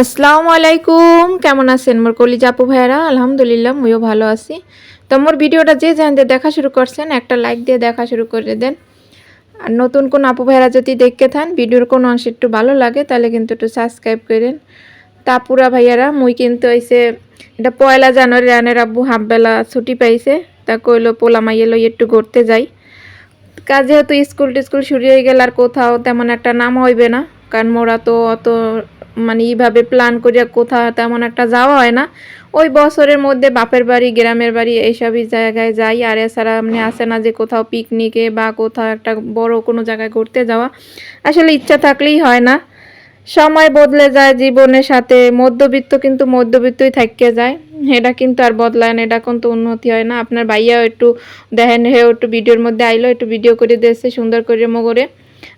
আসসালামু আলাইকুম। কেমন আছেন মোর কলিজা আপু ভাইয়ারা? আলহামদুলিল্লাহ, মুইও ভালো আছি। তো মোর ভিডিওটা যে জানতে দেখা শুরু করছেন, একটা লাইক দিয়ে দেখা শুরু করে দেন। আর নতুন কোন আপু ভাইয়ারা যদি দেখতে থান, ভিডিওর কোনো অংশ একটু ভালো লাগে, তাহলে কিন্তু একটু সাবস্ক্রাইব করেন। তা পুরা ভাইয়ারা, মুই কিন্তু হইছে এটা পয়লা জানুয়ারি, রানের আব্বু হাফবেলা ছুটি পাইছে। তা কইলো, পোলা মাইয়ে লই একটু ঘুরতে যাই। কাজ যেহেতু স্কুল টিস্কুল শুরু হয়ে গেল, আর কোথাও তেমন একটা নাম হইবে না, কারণ মোরা তো অত মানে এইভাবে প্ল্যান করিয়া কোথাও তেমন একটা যাওয়া হয় না। ওই বছরের মধ্যে বাপের বাড়ি, গ্রামের বাড়ি এইসবই জায়গায় যাই। আর এছাড়া এমনি আসে না যে কোথাও পিকনিকে বা কোথাও একটা বড় কোনো জায়গায় ঘুরতে যাওয়া। আসলে ইচ্ছা থাকলেই হয় না। সময় বদলে যায় জীবনের সাথে, মধ্যবিত্ত কিন্তু মধ্যবিত্তই থাকতে যায়। এটা কিন্তু আর বদলায় না, এটা কিন্তু উন্নতি হয় না। আপনার ভাইয়াও একটু দেখেন, হেও একটু ভিডিওর মধ্যে আইলো, একটু ভিডিও করে দিয়েছে সুন্দর করে মগরে।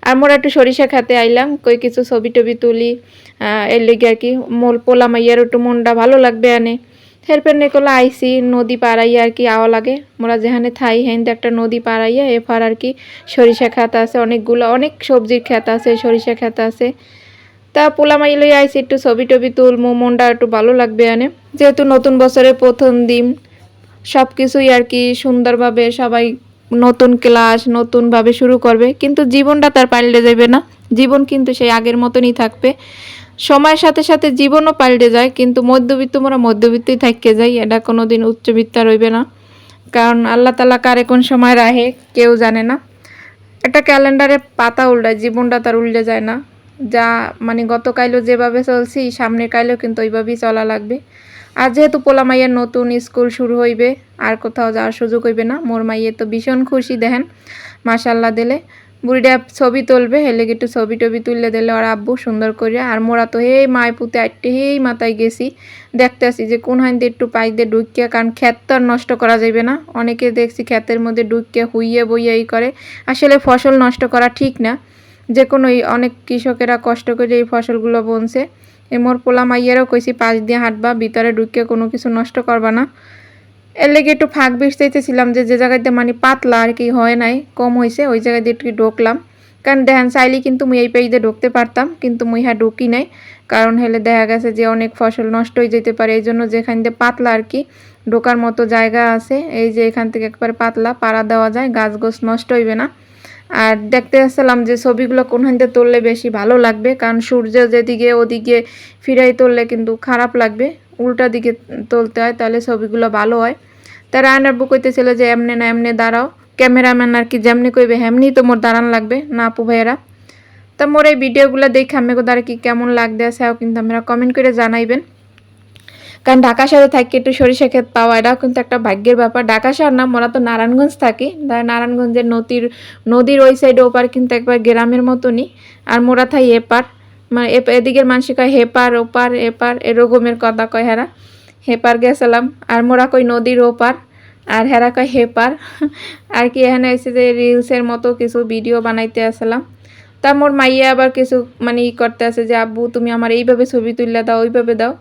আর মোরা একটু সরিষা খাতে আইলাম, কই কিছু ছবি টবি তুলি এর লেগে আর কি মোল পোলা মাইয়ার একটু মনটা ভালো লাগবে আনে। হেরপের নেকলা আইসি নদী পাড়াইয়া আর কি আওয়া লাগে। মোরা যেখানে থাই হেনতে একটা নদী পাড়াইয়া এফার আর কি সরিষা খাত আছে, অনেকগুলো, অনেক সবজির খেত আছে, সরিষা খেত আছে। তা পোলা মাই লই আইসি একটু ছবি টবি তুলমু, মনটা একটু ভালো লাগবে আনে। যেহেতু নতুন বছরের প্রথম দিন সব কিছুই আর কি সুন্দরভাবে সবাই নতুন ক্লাস, নতুনভাবে শুরু করবে, কিন্তু জীবনটা তার পাল্টে যাবে না। জীবন কিন্তু সেই আগের মতনই থাকবে। সময়ের সাথে সাথে জীবনও পাল্টে যায়, কিন্তু মধ্যবিত্ত মোরা মধ্যবিত্তই থাকতে যাই, এটা কোনো দিন উচ্চবিত্ত রইবে না। কারণ আল্লাহ তালা কারে কোন সময় রাহে কেউ জানে না। একটা ক্যালেন্ডারে পাতা উল্টায়, জীবনটা তার উল্টে যায় না। যা মানে গতকালও যেভাবে চলছি সামনের কাইলেও কিন্তু ওইভাবেই চলা লাগবে। আর যেহেতু পোলা মাইয়ের নতুন স্কুল শুরু হইবে, আর কোথাও যাওয়ার সুযোগ হইবে না, মোর মাইয়ে তো ভীষণ খুশি, দেখেন মাশাল্লাহ দিলে। বুড়িটা ছবি তুলবে হেলে একটু ছবি টবি তুললে দিলে ওর আব্বু সুন্দর করে আর মোরা তো হেই মায় পুঁতে আটটে হেই মাথায় গেছি, দেখতে আসি যে কোন হাইন একটু পাই দিয়ে ডুকিয়া কারণ ক্ষেত তো আর নষ্ট করা যাবে না। অনেকে দেখছি ক্ষেতের মধ্যে ডুকিয়া হুইয়ে বইয়ে এই করে, আসলে ফসল নষ্ট করা ঠিক না। যে কোনো অনেক কৃষকেরা কষ্ট করে এই ফসলগুলো বনছে। এ মোর পোলা মাইয়েরও কইছি পাশ দিয়ে হাঁটবা, ভিতরে ঢুকিয়ে কোনো কিছু নষ্ট করবা না। এর লেগে একটু ফাঁক বিষ চাইতেছিলাম যে যে জায়গাতে মানে পাতলা আর কি হয় নাই, কম হয়েছে ওই জায়গায় দিয়ে একটু ঢুকলাম। কারণ দেখেন, চাইলে কিন্তু মুই এই পেজে ঢুকতে পারতাম, কিন্তু মুই হ্যাঁ ঢুকি নাই। কারণ হেলে দেখা গেছে যে, অনেক ফসল নষ্ট হয়ে যেতে পারে। এই জন্য যেখান দিয়ে পাতলা আর কি ঢোকার মতো জায়গা আছে, এই যে এখান থেকে একবারে পাতলা পাড়া দেওয়া যায়, গাছ গোছ নষ্ট হইবে না। আর দেখতে আসছিলাম যে ছবিগুলো কোনখান দিয়ে তুললে বেশি ভালো লাগবে, কারণ সূর্য যেদিকে ওদিকে ফিরাই তুললে কিন্তু খারাপ লাগবে, উল্টা দিকে তুলতে হয়, তাহলে ছবিগুলো ভালো হয়। তা বুক কইতেছিল যে এমনি না এমনি দাঁড়াও, ক্যামেরাম্যান আর কি যেমনি কইবে হেমনি তো মোর দাঁড়ান লাগবে না আপু ভাইয়েরা। তা মোর এই ভিডিওগুলো দেখে আমি দ্বারা কি কেমন লাগতে আছে কিন্তু আপনারা কমেন্ট করে জানাইবেন। কারণ ঢাকা শহরে থাকি একটু সরিষা ক্ষেত পাওয়া, এটাও কিন্তু একটা ভাগ্যের ব্যাপার। ঢাকা শহর না মোরা তো নারায়ণগঞ্জ থাকি। তাই নারায়ণগঞ্জের নদীর নদীর ওই সাইডে ওপার কিন্তু একবার গ্রামের মতনই। আর মোরা থাই এপার মানে এদিকের মানুষ কয় হেপার ওপার এপার এরকমের কথা কয় হেরা। হেপার গেছিলাম আর মোরা কই নদীর ওপার আর হেরা কয় হেপার আর কি এখানে এসে যে রিলসের মতো কিছু ভিডিও বানাইতে আসলাম। তা মোর মাইয়া আবার কিছু মানে ই করতে আছে যে, আব্বু, তুমি আমার এইভাবে ছবি তুললে দাও, ওইভাবে দাও।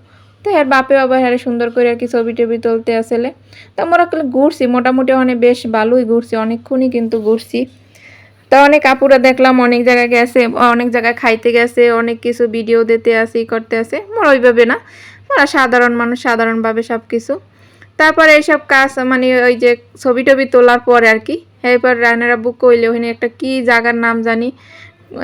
তো এর বাপে আবার হ্যাঁ সুন্দর করে আর কি ছবি টবি তুলতে আসলে। তো আসলে ঘুরছি, মোটামুটি অনেক বেশ ভালোই ঘুরছি, অনেকক্ষণই কিন্তু ঘুরছি। তা অনেক আপুরা দেখলাম অনেক জায়গায় গেছে, অনেক জায়গায় খাইতে গেছে, অনেক কিছু ভিডিও দিতে আসে করতে আসে। মোর ওইভাবে না ওরা সাধারণ মানুষ, সাধারণভাবে সব কিছু তারপরে এইসব কাজ মানে ওই যে ছবি টবি তোলার পরে আর কি, এরপর রায়নারা বুক কইলে ওখানে একটা কি জায়গার নাম জানি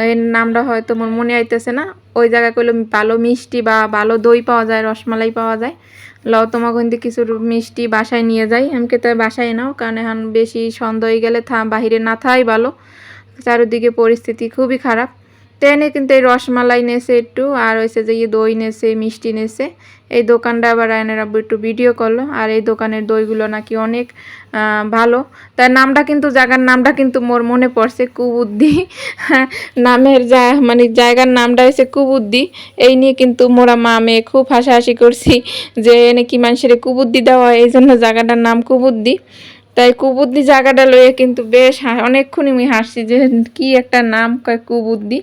এর নামটা হয়তো আমার মনে আইতেছে না। ওই জায়গায় কইলো ভালো মিষ্টি বা ভালো দই পাওয়া যায়, রসমালাই পাওয়া যায়। লও তোমা কিন্তু কিছু মিষ্টি বাসায় নিয়ে যাই। আমাকে তো বাসায় নাও, কারণ এখন বেশি সন্দেহ গেলে থা বাহিরে না থাই ভালো। চারিদিকে পরিস্থিতি খুবই খারাপ। ট্রেনে কিন্তু এই রসমালাই নেছে একটু, আর হয়েছে যে দই নেছে, মিষ্টি নেছে। এই দোকানটা আবার রায়নের আব্বু একটু ভিডিও করল, আর এই দোকানের দইগুলো নাকি অনেক ভালো। তার নামটা কিন্তু, জায়গার নামটা কিন্তু মোর মনে পড়ছে কুবুদ্ধি নামের যা মানে জায়গার নামটা হয়েছে কুবুদ্ধি এই নিয়ে কিন্তু মোরা মা মেয়ে খুব হাসাহাসি করছি যে নাকি মানুষের কুবুদ্ধি দেওয়া এই জন্য জায়গাটার নাম কুবুদ্ধি তাই কুবুদ্দি জায়গাটা লইয়ে কিন্তু বেশ অনেকক্ষণই আমি হাসছি যে কি একটা নাম কয় কুবুদ্দি।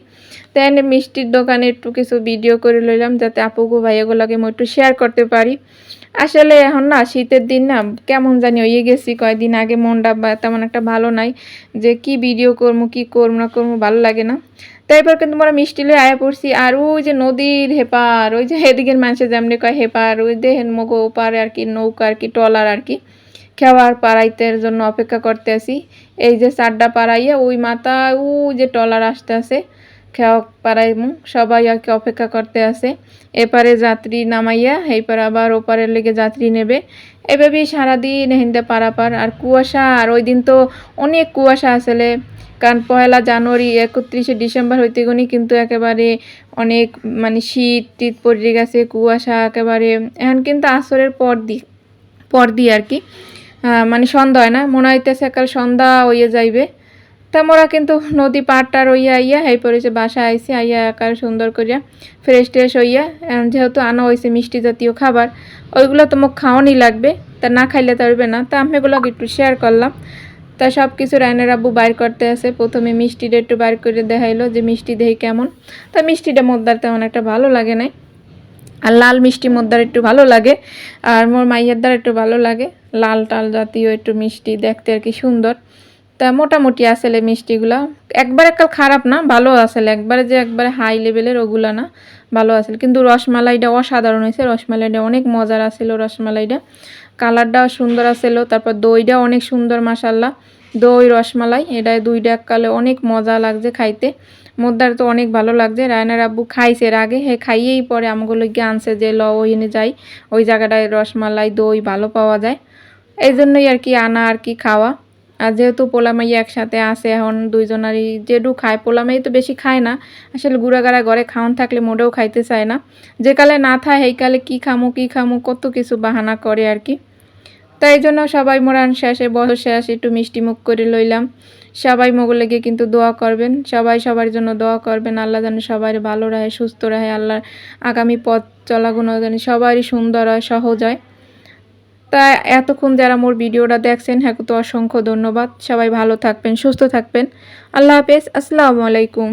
তাই মিষ্টির দোকানে একটু কিছু ভিডিও করে লইলাম যাতে আপুগো ভাইয়াগুলোকে আমি একটু শেয়ার করতে পারি। আসলে এখন না, শীতের দিন না, কেমন জানি হয়ে গেছি। কয়েকদিন আগে মনটা তেমন একটা ভালো নাই যে কি ভিডিও করব কি করব না করব ভালো লাগে না। তারপর কিন্তু আমরা মিষ্টি লয়ে আয়া পড়ছি। আর ওই যে নদীর হেপার, ওই যে এদিকের মানুষের যেমনি কয় হেপার, ওই দেহের মগো ওপারে আর কি, নৌকা আর কি টলার আর কি। খেওয়ার পাড়াইতের জন্য অপেক্ষা করতে আসি। এই যে চারটা পাড়াইয়া ওই মাথা ও যে টলার আসতে আছে খেওয়া পাড়াইমু। সবাই আর কি অপেক্ষা করতে আসে। এপারে যাত্রী নামাইয়া, এইপারে আবার ওপারের লেগে যাত্রী নেবে। এভাবেই সারাদিন হিন্দে পারাপার। আর কুয়াশা, আর ওই দিন তো অনেক কুয়াশা আসলে। কারণ পয়লা জানুয়ারি, একত্রিশে ডিসেম্বর হইতে গুনি কিন্তু একেবারে অনেক মানে শীত টিত পড়ে গেছে, কুয়াশা একেবারে। এখন কিন্তু আসরের পর দি পর দিয়ে আর কি। মানে সন্ধ্যা হয় না? মনে হইতেছে কাল সন্ধ্যা হইয়া যাইবে। তা মোরা কিন্তু নদী পাড়টা রইয়া আইয়া, এই পড়েছে বাসা আইসি আইয়া একার সুন্দর করিয়া ফ্রেশ ট্রেশ হইয়া যেহেতু আনা হয়েছে মিষ্টি জাতীয় খাবার, ওইগুলো তো মোক খাওয়ানি লাগবে, তা না খাইলে তো পারবে না। তা আমি এগুলোকে একটু শেয়ার করলাম। তা সব কিছু রায়নের আব্বু বাইর করতে আসে প্রথমে মিষ্টিটা একটু বাইর করে দেখাইলো যে মিষ্টি দেহি কেমন। তা মিষ্টিটা মোদ্দার তেমন একটা ভালো লাগে নাই। আর লাল মিষ্টি মোদ্দার একটু ভালো লাগে, আর মোর মাইয়ের দ্বার একটু ভালো লাগে। লাল টাল জাতীয় একটু মিষ্টি, দেখতে আর কি সুন্দর। তা মোটামুটি আসলে মিষ্টিগুলা একবার এককাল খারাপ না, ভালো আসলে। একবারে যে একবারে হাই লেভেলের ওগুলা না, ভালো আসলে। কিন্তু রসমালাইটা অসাধারণ হয়েছে। রসমালাইটা অনেক মজার আসছিল রসমালাইটা। কালারটাও সুন্দর আসছিল তারপর দইটা অনেক সুন্দর মাসাল্লাহ দই, রসমালাই, এটা দুইটা এককালে অনেক মজা লাগছে খাইতে। মোদ্দার তো অনেক ভালো লাগছে। রায়নার আব্বু খাইছে এর আগে, হে খাইয়েই পরে। আমাগুলো গিয়ে আনছে যে, ল ওইনে যাই। ওই জায়গাটায় রসমালাই, দই ভালো পাওয়া যায়। এই জন্যই আর কি আনা আর কি খাওয়া। আর যেহেতু পোলামাই একসাথে আসে এখন দুইজনারই যেটু খায়, পোলামাই তো বেশি খায় না। আসলে গুড়াগাড়া ঘরে খাওয়ান থাকলে মোটেও খাইতে চায় না। যে কালে না থায় এই কালে কী খামো কী খামো, কত কিছু বাহানা করে আর কি। তাই এই জন্য সবাই মোরান শেষে, বয়স শেষ একটু মিষ্টি মুখ করে লইলাম। সবাই মোগলে গিয়ে কিন্তু দোয়া করবেন। সবাই সবার জন্য দোয়া করবেন। আল্লাহ যেন সবাই ভালো রাখে সুস্থ রাখে আল্লাহর আগামী পথ চলাগুলো যেন সবারই সুন্দর হয়, সহজ হয়। তা এতক্ষণ যারা মোর ভিডিওটা দেখছেন হ্যাঁ তো অসংখ্য ধন্যবাদ। সবাই ভালো থাকবেন, সুস্থ থাকবেন। আল্লাহ হাফেজ, আসসালামু আলাইকুম।